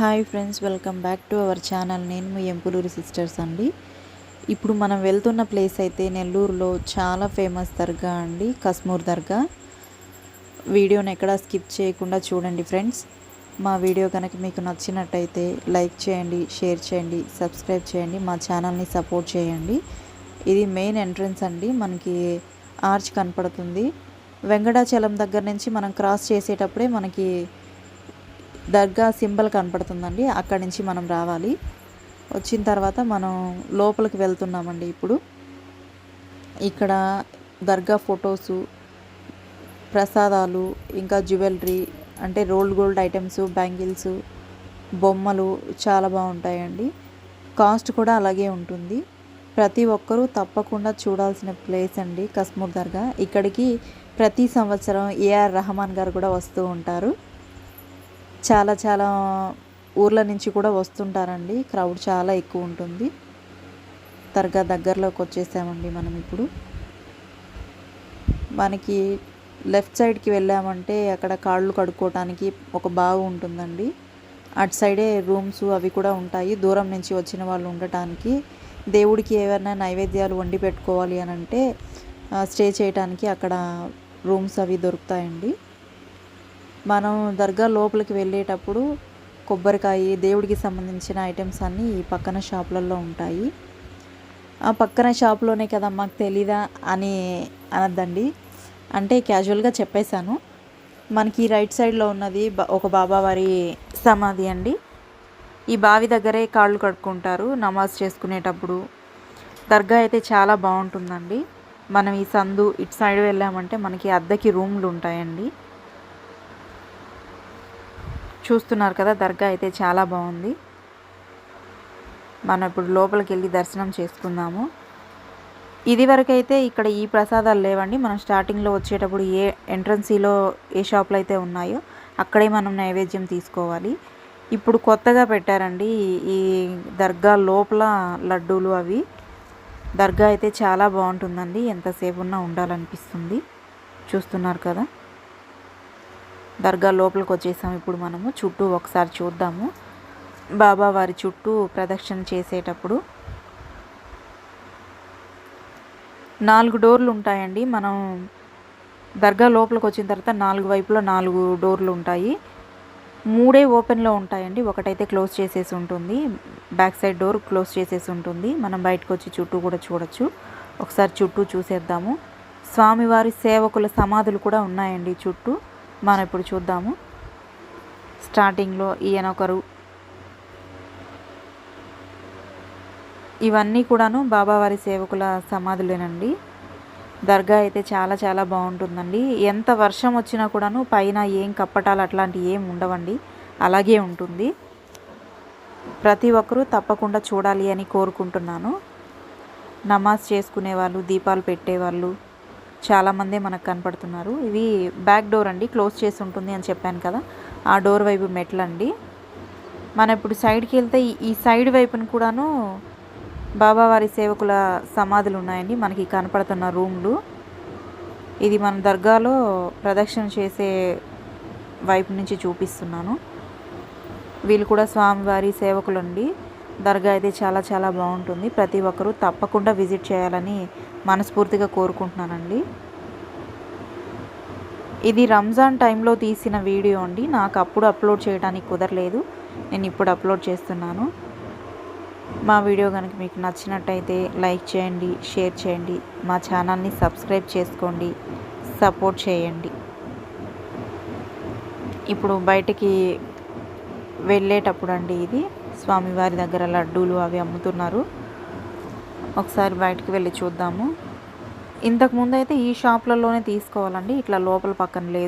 Hi friends welcome back to our channel. నేను మీ ఎంపులూరి sisters అండి. ఇప్పుడు మనం వెళ్తున్న ప్లేస్ అయితే నెల్లూరులో చాలా ఫేమస్ దర్గా అండి కస్మూర్ దర్గా. వీడియోని ఎక్కడా స్కిప్ చేయకుండా చూడండి ఫ్రెండ్స్. మా వీడియో కనుక మీకు నచ్చినట్టయితే లైక్ చేయండి షేర్ చేయండి సబ్స్క్రైబ్ చేయండి మా ఛానల్ని సపోర్ట్ చేయండి. ఇది మెయిన్ ఎంట్రన్స్ అండి మనకి ఆర్చ్ కనపడుతుంది. వెంకటాచలం దగ్గర నుంచి మనం క్రాస్ చేసేటప్పుడే మనకి దర్గా సింబల్ కనపడుతుందండి. అక్కడి నుంచి మనం రావాలి. వచ్చిన తర్వాత మనం లోపలికి వెళ్తున్నామండి ఇప్పుడు. ఇక్కడ దర్గా ఫొటోసు ప్రసాదాలు ఇంకా జ్యువెలరీ అంటే రోల్డ్ గోల్డ్ ఐటమ్స్ బ్యాంగిల్స్ బొమ్మలు చాలా బాగుంటాయండి. కాస్ట్ కూడా అలాగే ఉంటుంది. ప్రతి ఒక్కరూ తప్పకుండా చూడాల్సిన ప్లేస్ అండి కస్మూర్ దర్గా. ఇక్కడికి ప్రతి సంవత్సరం ఏఆర్ రహమాన్ గారు కూడా వస్తూ ఉంటారు. చాలా చాలా ఊర్ల నుంచి కూడా వస్తుంటారండి. క్రౌడ్ చాలా ఎక్కువ ఉంటుంది. దర్గా దగ్గరలోకి వచ్చేసామండి మనం ఇప్పుడు. మనకి లెఫ్ట్ సైడ్కి వెళ్ళామంటే అక్కడ కాళ్ళు కడుక్కోవటానికి ఒక బావి ఉంటుందండి. అటు సైడే రూమ్స్ అవి కూడా ఉంటాయి. దూరం నుంచి వచ్చిన వాళ్ళు ఉండటానికి. దేవుడికి ఏమైనా నైవేద్యాలు వండి పెట్టుకోవాలి అని అంటే స్టే చేయడానికి అక్కడ రూమ్స్ అవి దొరుకుతాయండి. మనం దర్గా లోపలికి వెళ్ళేటప్పుడు కొబ్బరికాయ దేవుడికి సంబంధించిన ఐటమ్స్ అన్నీ ఈ పక్కన షాపులలో ఉంటాయి. ఆ పక్కన షాప్లోనే కదా మాకు తెలీదా అని అనద్దండి. అంటే క్యాజువల్గా చెప్పేశాను. మనకి రైట్ సైడ్లో ఉన్నది ఒక బాబావారి సమాధి అండి. ఈ బావి దగ్గరే కాళ్ళు కడుక్కుంటారు నమాజ్ చేసుకునేటప్పుడు. దర్గా అయితే చాలా బాగుంటుందండి. మనం ఈ సందు ఇటు సైడ్ వెళ్ళామంటే మనకి అద్దెకి రూమ్లు ఉంటాయండి. చూస్తున్నారు కదా దర్గా అయితే చాలా బాగుంది. మనం ఇప్పుడు లోపలికి వెళ్ళి దర్శనం చేసుకుందాము. ఇది వరకైతే ఇక్కడ ఈ ప్రసాదాలు లేవండి. మనం స్టార్టింగ్లో వచ్చేటప్పుడు ఏ ఎంట్రన్సీలో ఏ షాపులు అయితే ఉన్నాయో అక్కడే మనం నైవేద్యం తీసుకోవాలి. ఇప్పుడు కొత్తగా పెట్టారండి ఈ దర్గా లోపల లడ్డూలు అవి. దర్గా అయితే చాలా బాగుంటుందండి. ఎంతసేపు ఉన్నా ఉండాలనిపిస్తుంది. చూస్తున్నారు కదా. దర్గా లోపలికి వచ్చేసాము ఇప్పుడు మనము చుట్టూ ఒకసారి చూద్దాము. బాబా వారి చుట్టూ ప్రదక్షిణ చేసేటప్పుడు నాలుగు డోర్లు ఉంటాయండి. మనం దర్గా లోపలికి వచ్చిన తర్వాత నాలుగు వైపులో నాలుగు డోర్లు ఉంటాయి. మూడే ఓపెన్లో ఉంటాయండి. ఒకటైతే క్లోజ్ చేసేసి ఉంటుంది. బ్యాక్ సైడ్ డోర్ క్లోజ్ చేసేసి ఉంటుంది. మనం బయటకు వచ్చి చుట్టూ కూడా చూడొచ్చు. ఒకసారి చుట్టూ చూసేద్దాము. స్వామివారి సేవకుల సమాధులు కూడా ఉన్నాయండి చుట్టూ. మనం ఇప్పుడు చూద్దాము. స్టార్టింగ్లో ఈయన ఒకరు. ఇవన్నీ కూడాను బాబావారి సేవకుల సమాధులేనండి. దర్గా అయితే చాలా చాలా బాగుంటుందండి. ఎంత వర్షం వచ్చినా కూడాను పైన ఏం కప్పటాలు అట్లాంటివి ఏం ఉండవండి. అలాగే ఉంటుంది. ప్రతి ఒక్కరూ తప్పకుండా చూడాలి అని కోరుకుంటున్నాను. నమాజ్ చేసుకునే వాళ్ళు దీపాలు పెట్టేవాళ్ళు చాలామందే మనకు కనపడుతున్నారు. ఇవి బ్యాక్ డోర్ అండి. క్లోజ్ చేసి ఉంటుంది అని చెప్పాను కదా. ఆ డోర్ వైపు మెట్లు అండి. మనం ఇప్పుడు సైడ్కి వెళ్తే ఈ సైడ్ వైపున కూడాను బాబావారి సేవకుల సమాధులు ఉన్నాయండి. మనకి కనపడుతున్న రూమ్లు. ఇది మన దర్గాలో ప్రదక్షిణ చేసే వైపు నుంచి చూపిస్తున్నాను. వీళ్ళు కూడా స్వామివారి సేవకులు అండి దర్గా అయితే చాలా చాలా బాగుంటుంది. ప్రతి ఒక్కరూ తప్పకుండా విజిట్ చేయాలని మనస్ఫూర్తిగా కోరుకుంటున్నానండి. ఇది రంజాన్ టైంలో తీసిన వీడియో అండి. నాకు అప్పుడు అప్లోడ్ చేయడానికి కుదరలేదు. నేను ఇప్పుడు అప్లోడ్ చేస్తున్నాను. మా వీడియో కనుక మీకు నచ్చినట్టయితే లైక్ చేయండి షేర్ చేయండి మా ఛానల్ని సబ్స్క్రైబ్ చేసుకోండి సపోర్ట్ చేయండి. ఇప్పుడు బయటికి వెళ్ళేటప్పుడు అండి ఇది. స్వామివారి దగ్గర లడ్డూలు అవి అమ్ముతున్నారు. ఒకసారి బయటకు వెళ్ళి చూద్దాము. ఇంతకుముందు అయితే ఈ షాప్లలోనే తీసుకోవాలండి. ఇట్లా లోపల పక్కన లేదు.